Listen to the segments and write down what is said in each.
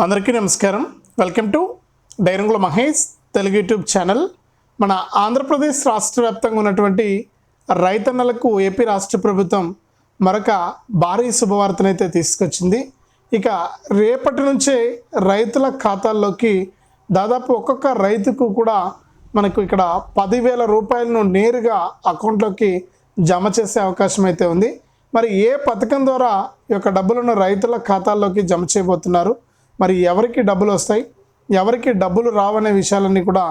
అందరికీ నమస్కారం. Welcome to Dairangula Mahesh Telugu YouTube channel మన ఆంధ్రప్రదేశ్ రాష్ట్ర వ్యాప్తంగా ఉన్నటువంటి రైతన్నలకు ఏపీ రాష్ట్ర ప్రభుత్వం మరొక భారీ శుభవార్తనైతే తీసుకొచ్చింది. ఇక రేపటి నుంచే రైతుల ఖాతాల్లోకి దాదాపు ఒక్కొక్క రైతుకు కూడా మనకు ఇక్కడ పదివేల రూపాయలను నేరుగా అకౌంట్లోకి జమ చేసే అవకాశం అయితే ఉంది. మరి ఏ పథకం ద్వారా ఈ యొక్క డబ్బులను రైతుల ఖాతాల్లోకి జమ చేయబోతున్నారు? మరి ఎవరికి డబ్బులు వస్తాయి? ఎవరికి డబ్బులు రావనే విషయాలన్నీ కూడా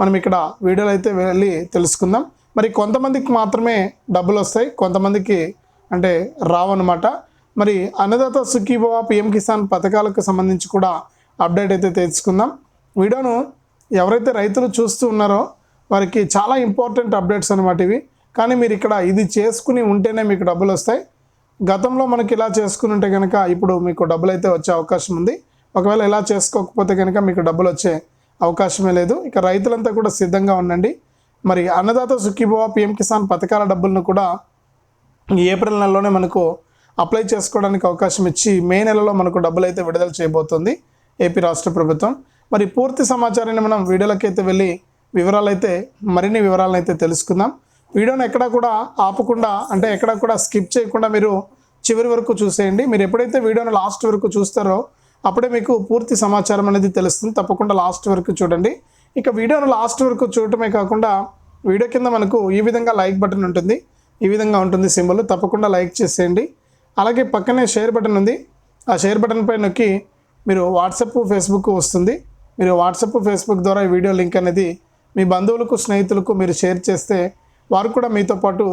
మనం ఇక్కడ వీడియోలో అయితే వెళ్ళి తెలుసుకుందాం. మరి కొంతమందికి మాత్రమే డబ్బులు వస్తాయి కొంతమందికి అంటే రావన్నమాట. మరి అన్నదాత సుఖీభవ పిఎం కిసాన్ పథకాలకు సంబంధించి కూడా అప్డేట్ అయితే తెలుసుకుందాం. వీడియోను ఎవరైతే రైతులు చూస్తూ ఉన్నారో వారికి చాలా ఇంపార్టెంట్ అప్డేట్స్ అనమాట ఇవి. కానీ మీరు ఇక్కడ ఇది చేసుకుని ఉంటేనే మీకు డబ్బులు వస్తాయి. గతంలో మనకి ఇలా చేసుకుని ఉంటే కనుక ఇప్పుడు మీకు డబ్బులు అయితే వచ్చే అవకాశం ఉంది. ఒకవేళ ఇలా చేసుకోకపోతే కనుక మీకు డబ్బులు వచ్చే అవకాశమే లేదు. ఇక రైతులంతా కూడా సిద్ధంగా ఉండండి. మరి అన్నదాత సుఖీభవ పిఎం కిసాన్ పథకాల డబ్బులను కూడా ఈ ఏప్రిల్ నెలలోనే మనకు అప్లై చేసుకోవడానికి అవకాశం ఇచ్చి మే నెలలో మనకు డబ్బులు అయితే విడుదల చేయబోతుంది ఏపీ రాష్ట్ర ప్రభుత్వం. మరి పూర్తి సమాచారాన్ని మనం వీడియోలకైతే వెళ్ళి వివరాలు అయితే మరిన్ని వివరాలను అయితే తెలుసుకుందాం. వీడియోని ఎక్కడా కూడా ఆపకుండా అంటే ఎక్కడా కూడా స్కిప్ చేయకుండా మీరు చివరి వరకు చూసేయండి. మీరు ఎప్పుడైతే వీడియోని లాస్ట్ వరకు చూస్తారో అప్పుడే మీకు పూర్తి సమాచారం అనేది తెలుస్తుంది. తప్పకుండా లాస్ట్ వరకు చూడండి. ఇక వీడియోను లాస్ట్ వరకు చూడటమే కాకుండా వీడియో కింద మనకు ఈ విధంగా లైక్ బటన్ ఉంటుంది. ఈ విధంగా ఉంటుంది సింబల్. తప్పకుండా లైక్ చేసేయండి. అలాగే పక్కనే షేర్ బటన్ ఉంది. ఆ షేర్ బటన్ పై నొక్కి మీరు వాట్సాప్ ఫేస్బుక్ వస్తుంది. మీరు వాట్సాప్ ఫేస్బుక్ ద్వారా ఈ వీడియో లింక్ అనేది మీ బంధువులకు స్నేహితులకు మీరు షేర్ చేస్తే వారు కూడా మీతో పాటు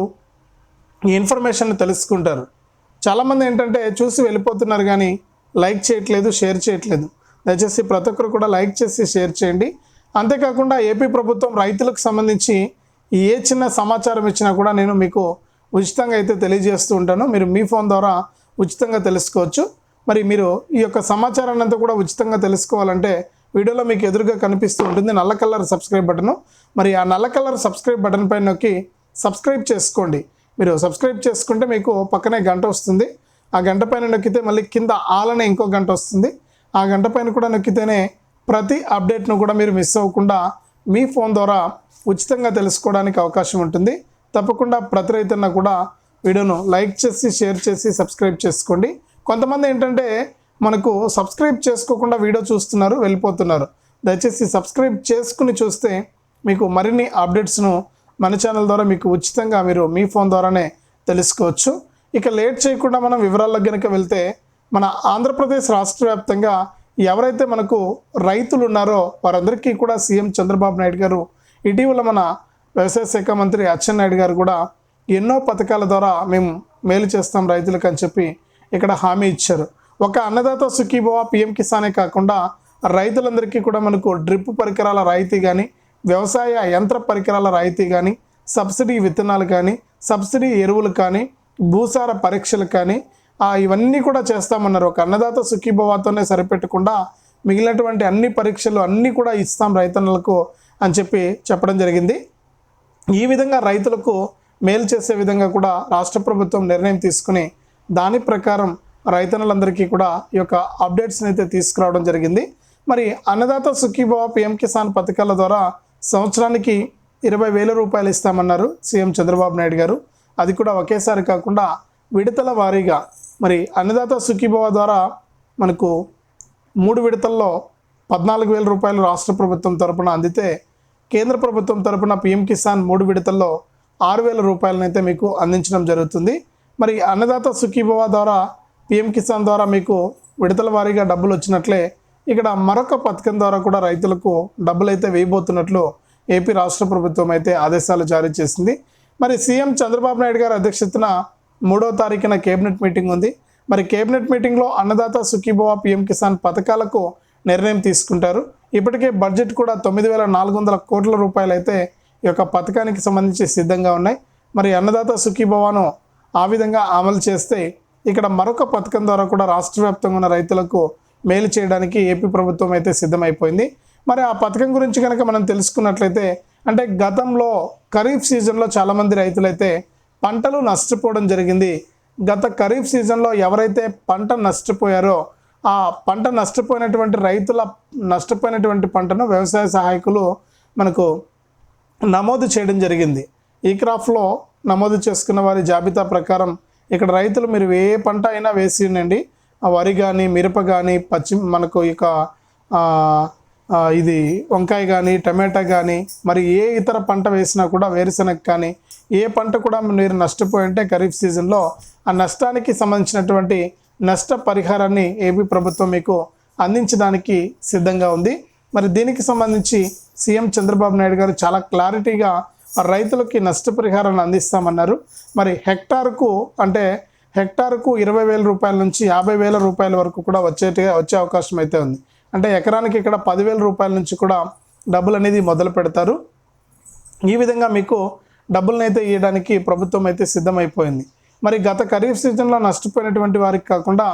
ఈ ఇన్ఫర్మేషన్ తెలుసుకుంటారు. చాలామంది ఏంటంటే చూసి వెళ్ళిపోతున్నారు కానీ లైక్ చేయట్లేదు షేర్ చేయట్లేదు. దయచేసి ప్రతి ఒక్కరు కూడా లైక్ చేసి షేర్ చేయండి. అంతేకాకుండా ఏపీ ప్రభుత్వం రైతులకు సంబంధించి ఏ చిన్న సమాచారం ఇచ్చినా కూడా నేను మీకు ఉచితంగా అయితే తెలియజేస్తూ ఉంటాను. మీరు మీ ఫోన్ ద్వారా ఉచితంగా తెలుసుకోవచ్చు. మరి మీరు ఈ యొక్క సమాచారాన్ని అంతా కూడా ఉచితంగా తెలుసుకోవాలంటే వీడియోలో మీకు ఎదురుగా కనిపిస్తూ ఉంటుంది నల్ల కలర్ సబ్స్క్రైబ్ బటను. మరి ఆ నల్ల కలర్ సబ్స్క్రైబ్ బటన్ పైన నొక్కి సబ్స్క్రైబ్ చేసుకోండి. మీరు సబ్స్క్రైబ్ చేసుకుంటే మీకు పక్కనే గంట వస్తుంది. ఆ గంట పైన నొక్కితే మళ్ళీ కింద ఆలనే ఇంకో గంట వస్తుంది. ఆ గంట పైన కూడా నొక్కితేనే ప్రతి అప్డేట్ను కూడా మీరు మిస్ అవ్వకుండా మీ ఫోన్ ద్వారా ఉచితంగా తెలుసుకోవడానికి అవకాశం ఉంటుంది. తప్పకుండా ప్రతి రైతున్న కూడా వీడియోను లైక్ చేసి షేర్ చేసి సబ్స్క్రైబ్ చేసుకోండి. కొంతమంది ఏంటంటే మనకు సబ్స్క్రైబ్ చేసుకోకుండా వీడియో చూస్తున్నారు వెళ్ళిపోతున్నారు. దయచేసి సబ్స్క్రైబ్ చేసుకుని చూస్తే మీకు మరిన్ని అప్డేట్స్ను మన ఛానల్ ద్వారా మీకు ఉచితంగా మీరు మీ ఫోన్ ద్వారానే తెలుసుకోవచ్చు. ఇక లేట్ చేయకుండా మనం వివరాల్లో కనుక వెళ్తే మన ఆంధ్రప్రదేశ్ రాష్ట్ర వ్యాప్తంగా ఎవరైతే మనకు రైతులు ఉన్నారో వారందరికీ కూడా సీఎం చంద్రబాబు నాయుడు గారు ఇటీవల మన వ్యవసాయ శాఖ మంత్రి అచ్చెన్నాయుడు గారు కూడా ఎన్నో పథకాల ద్వారా మేము మేలు చేస్తాం రైతులకు అని చెప్పి ఇక్కడ హామీ ఇచ్చారు. ఒక అన్నదాత సుఖీభవ పిఎం కిసానే కాకుండా రైతులందరికీ కూడా మనకు డ్రిప్ పరికరాల రాయితీ కానీ వ్యవసాయ యంత్ర పరికరాల రాయితీ కానీ సబ్సిడీ విత్తనాలు కానీ సబ్సిడీ ఎరువులు కానీ భూసార పరీక్షలు కానీ ఆ, ఇవన్నీ కూడా చేస్తామన్నారు. ఒక అన్నదాత సుఖీభవాతోనే సరిపెట్టకుండా మిగిలినటువంటి అన్ని పరీక్షలు అన్నీ కూడా ఇస్తాం రైతన్నలకు అని చెప్పి చెప్పడం జరిగింది. ఈ విధంగా రైతులకు మేలు చేసే విధంగా కూడా రాష్ట్ర ప్రభుత్వం నిర్ణయం తీసుకుని దాని ప్రకారం రైతన్నలందరికీ కూడా ఈ యొక్క అప్డేట్స్ని అయితే తీసుకురావడం జరిగింది. మరి అన్నదాత సుఖీభవ పిఎం కిసాన్ పథకాల ద్వారా సంవత్సరానికి ఇరవై వేల రూపాయలు ఇస్తామన్నారు సీఎం చంద్రబాబు నాయుడు గారు. అది కూడా ఒకేసారి కాకుండా విడతల వారీగా మరి అన్నదాత సుఖీభవ ద్వారా మనకు మూడు విడతల్లో పద్నాలుగు వేల రూపాయలు రాష్ట్ర ప్రభుత్వం తరపున అందితే కేంద్ర ప్రభుత్వం తరపున పిఎం కిసాన్ మూడు విడతల్లో ఆరు వేల రూపాయలనైతే మీకు అందించడం జరుగుతుంది. మరి అన్నదాత సుఖీభవ ద్వారా పిఎం కిసాన్ ద్వారా మీకు విడతల వారీగా డబ్బులు వచ్చినట్లే ఇక్కడ మరొక పథకం ద్వారా కూడా రైతులకు డబ్బులు అయితే వేయబోతున్నట్లు ఏపీ రాష్ట్ర ప్రభుత్వం అయితే ఆదేశాలు జారీ చేసింది. మరి సీఎం చంద్రబాబు నాయుడు గారి అధ్యక్షతన మూడో తారీఖున కేబినెట్ మీటింగ్ ఉంది. మరి కేబినెట్ మీటింగ్లో అన్నదాత సుఖీభవ పిఎం కిసాన్ పథకాలకు నిర్ణయం తీసుకుంటారు. ఇప్పటికే బడ్జెట్ కూడా తొమ్మిది వేల నాలుగు వందల కోట్ల రూపాయలు అయితే ఈ యొక్క పథకానికి సంబంధించి సిద్ధంగా ఉన్నాయి. మరి అన్నదాత సుఖీభవను ఆ విధంగా అమలు చేస్తే ఇక్కడ మరొక పథకం ద్వారా కూడా రాష్ట్ర వ్యాప్తంగా ఉన్న రైతులకు మేలు చేయడానికి ఏపీ ప్రభుత్వం అయితే సిద్ధమైపోయింది. మరి ఆ పథకం గురించి కనుక మనం తెలుసుకున్నట్లయితే అంటే గతంలో ఖరీఫ్ సీజన్లో చాలామంది రైతులైతే పంటలు నష్టపోవడం జరిగింది. గత ఖరీఫ్ సీజన్లో ఎవరైతే పంట నష్టపోయారో ఆ పంట నష్టపోయినటువంటి రైతుల నష్టపోయినటువంటి పంటను వ్యవసాయ సహాయకులు మనకు నమోదు చేయడం జరిగింది. ఈ క్రాఫ్లో నమోదు చేసుకున్న వారి జాబితా ప్రకారం ఇక్కడ రైతులు మీరు ఏ పంట అయినా వేసి ఉండండి. వరి కానీ మిరప కానీ పచ్చి మనకు ఇక ఇది వంకాయ కానీ టమాటా కానీ మరి ఏ ఇతర పంట వేసినా కూడా వేరుశనగ కానీ ఏ పంట కూడా మీరు నష్టపోయి ఉంటే ఖరీఫ్ సీజన్లో ఆ నష్టానికి సంబంధించినటువంటి నష్ట పరిహారాన్ని ఏపీ ప్రభుత్వం మీకు అందించడానికి సిద్ధంగా ఉంది. మరి దీనికి సంబంధించి సీఎం చంద్రబాబు నాయుడు గారు చాలా క్లారిటీగా రైతులకి నష్టపరిహారాన్ని అందిస్తామన్నారు. మరి హెక్టార్కు అంటే హెక్టార్కు ఇరవై వేల రూపాయల నుంచి యాభై వేల రూపాయల వరకు కూడా వచ్చేట్టుగా వచ్చే అవకాశం అయితే ఉంది. అంటే ఎకరానికి ఇక్కడ పదివేల రూపాయల నుంచి కూడా డబ్బులు అనేది మొదలు పెడతారు. ఈ విధంగా మీకు డబ్బులను అయితే ఇవ్వడానికి ప్రభుత్వం అయితే సిద్ధమైపోయింది. మరి గత ఖరీఫ్ సీజన్లో నష్టపోయినటువంటి వారికి కాకుండా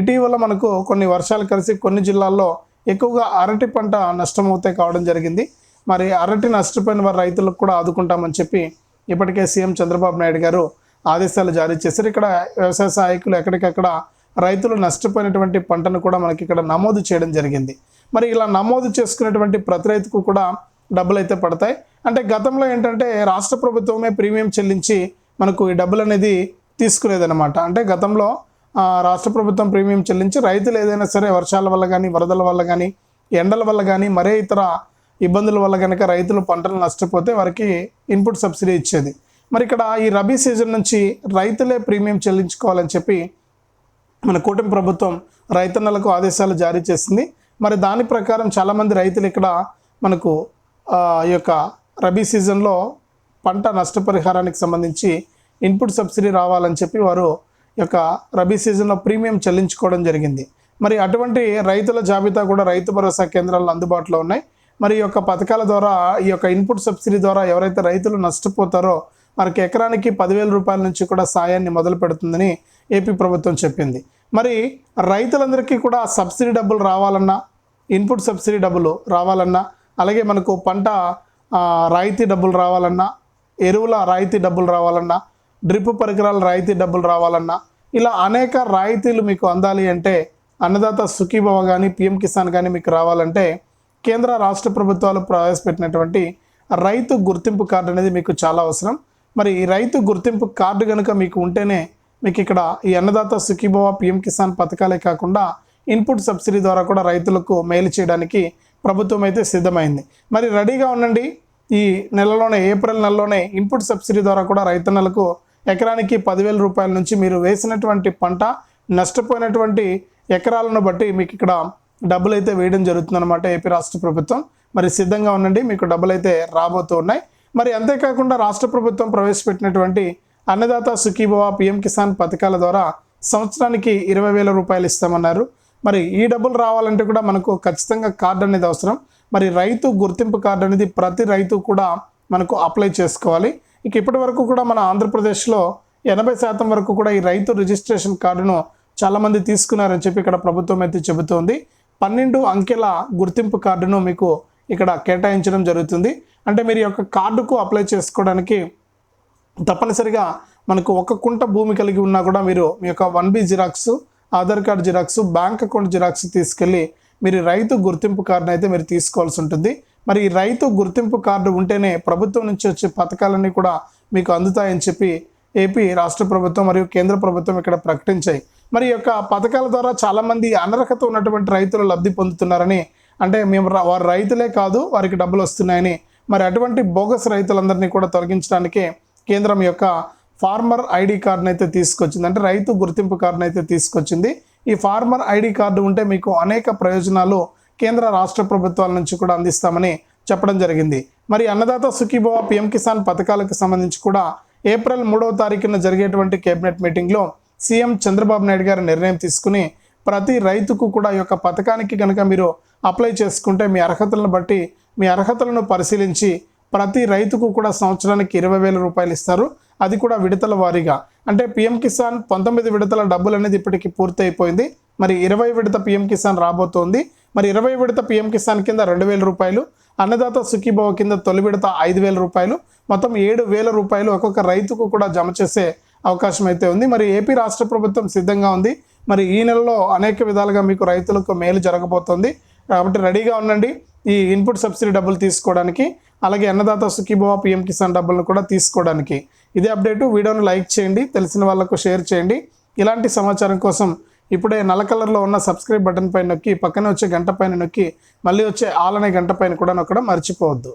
ఇటీవల మనకు కొన్ని వర్షాలు కలిసి కొన్ని జిల్లాల్లో ఎక్కువగా అరటి పంట నష్టమవుతాయి కావడం జరిగింది. మరి అరటి నష్టపోయిన వారి రైతులకు కూడా ఆదుకుంటామని చెప్పి ఇప్పటికే సీఎం చంద్రబాబు నాయుడు గారు ఆదేశాలు జారీ చేశారు. ఇక్కడ వ్యవసాయ సహాయకులు ఎక్కడికక్కడ రైతులు నష్టపోయినటువంటి పంటను కూడా మనకి ఇక్కడ నమోదు చేయడం జరిగింది. మరి ఇలా నమోదు చేసుకున్నటువంటి ప్రతి రైతుకు కూడా డబ్బులు అయితే పడతాయి. అంటే గతంలో ఏంటంటే రాష్ట్ర ప్రభుత్వమే ప్రీమియం చెల్లించి మనకు ఈ డబ్బులు అనేది తీసుకునేదనమాట అంటే గతంలో రాష్ట్ర ప్రభుత్వం ప్రీమియం చెల్లించి రైతులు ఏదైనా సరే వర్షాల వల్ల కానీ వరదల వల్ల కానీ ఎండల వల్ల కానీ మరే ఇతర ఇబ్బందుల వల్ల కనుక రైతులు పంటలు నష్టపోతే వారికి ఇన్పుట్ సబ్సిడీ ఇచ్చేది. మరి ఇక్కడ ఈ రబీ సీజన్ నుంచి రైతులే ప్రీమియం చెల్లించుకోవాలని చెప్పి మన కూటమి ప్రభుత్వం రైతన్నలకు ఆదేశాలు జారీ చేసింది. మరి దాని ప్రకారం చాలామంది రైతులు ఇక్కడ మనకు ఈ యొక్క రబీ సీజన్లో పంట నష్టపరిహారానికి సంబంధించి ఇన్పుట్ సబ్సిడీ రావాలని చెప్పి వారు ఈ యొక్క రబీ సీజన్లో ప్రీమియం చెల్లించుకోవడం జరిగింది. మరి అటువంటి రైతుల జాబితా కూడా రైతు భరోసా కేంద్రాల్లో అందుబాటులో ఉన్నాయి. మరి ఈ యొక్క పథకాల ద్వారా ఈ యొక్క ఇన్పుట్ సబ్సిడీ ద్వారా ఎవరైతే రైతులు నష్టపోతారో మనకి ఎకరానికి పదివేల రూపాయల నుంచి కూడా సాయాన్ని మొదలు పెడుతుందని ఏపీ ప్రభుత్వం చెప్పింది. మరి రైతులందరికీ కూడా సబ్సిడీ డబ్బులు రావాలన్నా ఇన్పుట్ సబ్సిడీ డబ్బులు రావాలన్నా అలాగే మనకు పంట రాయితీ డబ్బులు రావాలన్నా ఎరువుల రాయితీ డబ్బులు రావాలన్నా డ్రిప్ పరికరాల రాయితీ డబ్బులు రావాలన్నా ఇలా అనేక రాయితీలు మీకు అందాలి అంటే అన్నదాత సుఖీభవ కానీ పిఎం కిసాన్ కానీ మీకు రావాలంటే కేంద్ర రాష్ట్ర ప్రభుత్వాలు ప్రవేశపెట్టినటువంటి రైతు గుర్తింపు కార్డు అనేది మీకు చాలా అవసరం. మరి ఈ రైతు గుర్తింపు కార్డు కనుక మీకు ఉంటేనే మీకు ఇక్కడ ఈ అన్నదాత సుఖీభవ పిఎం కిసాన్ పథకాలే కాకుండా ఇన్పుట్ సబ్సిడీ ద్వారా కూడా రైతులకు మేలు చేయడానికి ప్రభుత్వం అయితే సిద్ధమైంది. మరి రెడీగా ఉండండి. ఈ నెలలోనే ఏప్రిల్ నెలలోనే ఇన్పుట్ సబ్సిడీ ద్వారా కూడా రైతన్నలకు ఎకరానికి పదివేల రూపాయల నుంచి మీరు వేసినటువంటి పంట నష్టపోయినటువంటి ఎకరాలను బట్టి మీకు ఇక్కడ డబ్బులు అయితే వేయడం జరుగుతుందన్నమాట ఏపీ రాష్ట్ర ప్రభుత్వం. మరి సిద్ధంగా ఉండండి. మీకు డబ్బులు అయితే రాబోతూ ఉన్నాయి. మరి అంతేకాకుండా రాష్ట్ర ప్రభుత్వం ప్రవేశపెట్టినటువంటి అన్నదాత సుఖీభవ పిఎం కిసాన్ పథకాల ద్వారా సంవత్సరానికి ఇరవై వేల రూపాయలు ఇస్తామన్నారు. మరి ఈ డబ్బులు రావాలంటే కూడా మనకు ఖచ్చితంగా కార్డు అనేది అవసరం. మరి రైతు గుర్తింపు కార్డు అనేది ప్రతి రైతు కూడా మనకు అప్లై చేసుకోవాలి. ఇక ఇప్పటి వరకు కూడా మన ఆంధ్రప్రదేశ్లో ఎనభై శాతం వరకు కూడా ఈ రైతు రిజిస్ట్రేషన్ కార్డును చాలామంది తీసుకున్నారని చెప్పి ఇక్కడ ప్రభుత్వం అయితే చెబుతోంది. పన్నెండు అంకెల గుర్తింపు కార్డును మీకు ఇక్కడ కేటాయించడం జరుగుతుంది. అంటే మీరు ఈ యొక్క కార్డుకు అప్లై చేసుకోవడానికి తప్పనిసరిగా మనకు ఒక కుంట భూమి కలిగి ఉన్నా కూడా మీరు మీ యొక్క one B xerox Aadhaar card xerox bank account xerox తీసుకెళ్ళి మీరు రైతు గుర్తింపు కార్డును అయితే మీరు తీసుకోవాల్సి ఉంటుంది. మరి ఈ రైతు గుర్తింపు కార్డు ఉంటేనే ప్రభుత్వం నుంచి వచ్చే పథకాలన్నీ కూడా మీకు అందుతాయని చెప్పి ఏపీ రాష్ట్ర ప్రభుత్వం మరియు కేంద్ర ప్రభుత్వం ఇక్కడ ప్రకటించాయి. మరి ఈ యొక్క పథకాల ద్వారా చాలామంది అనర్హత ఉన్నటువంటి రైతులు లబ్ధి పొందుతున్నారని అంటే మేము వారు రైతులే కాదు వారికి డబ్బులు వస్తున్నాయని మరి అటువంటి బోగస్ రైతులందరినీ కూడా తొలగించడానికే కేంద్రం యొక్క ఫార్మర్ ఐడి కార్డును అయితే తీసుకొచ్చింది. అంటే రైతు గుర్తింపు కార్డును అయితే తీసుకొచ్చింది. ఈ ఫార్మర్ ఐడి కార్డు ఉంటే మీకు అనేక ప్రయోజనాలు కేంద్ర రాష్ట్ర ప్రభుత్వాల నుంచి కూడా అందిస్తామని చెప్పడం జరిగింది. మరి అన్నదాత సుఖీభవ పిఎం కిసాన్ పథకాలకు సంబంధించి కూడా ఏప్రిల్ మూడవ తారీఖున జరిగేటువంటి కేబినెట్ మీటింగ్లో సీఎం చంద్రబాబు నాయుడు గారు నిర్ణయం తీసుకుని ప్రతి రైతుకు కూడా ఈ యొక్క పథకానికి కనుక మీరు అప్లై చేసుకుంటే మీ అర్హతలను బట్టి మీ అర్హతలను పరిశీలించి ప్రతి రైతుకు కూడా సంవత్సరానికి ఇరవై వేల రూపాయలు ఇస్తారు. అది కూడా విడతల వారీగా. అంటే పిఎం కిసాన్ పంతొమ్మిది విడతల డబ్బులు అనేది ఇప్పటికి పూర్తి అయిపోయింది మరి ఇరవై విడత పిఎం కిసాన్ రాబోతోంది. మరి ఇరవై విడత పిఎం కిసాన్ కింద రెండు వేల రూపాయలు అన్నదాత సుఖీభవ కింద తొలి విడత ఐదు వేల రూపాయలు మొత్తం ఏడు వేల రూపాయలు ఒక్కొక్క రైతుకు కూడా జమ చేసే అవకాశం అయితే ఉంది. మరి ఏపీ రాష్ట్ర ప్రభుత్వం సిద్ధంగా ఉంది. మరి ఈ నెలలో అనేక విధాలుగా మీకు రైతులకు మేలు జరగబోతోంది. కాబట్టి రెడీగా ఉండండి. ఈ ఇన్పుట్ సబ్సిడీ డబ్బులు తీసుకోవడానికి అలాగే అన్నదాత సుఖీభవ పిఎం కిసాన్ డబ్బులను కూడా తీసుకోవడానికి. ఇదే అప్డేటు. వీడియోను లైక్ చేయండి తెలిసిన వాళ్ళకు షేర్ చేయండి. ఇలాంటి సమాచారం కోసం ఇప్పుడే నల్ల కలర్లో ఉన్న సబ్స్క్రైబ్ బటన్ పైన నొక్కి పక్కనే వచ్చే గంట పైన నొక్కి మళ్ళీ వచ్చే ఆల్ అనే గంట పైన కూడా నొక్కడం మర్చిపోవద్దు.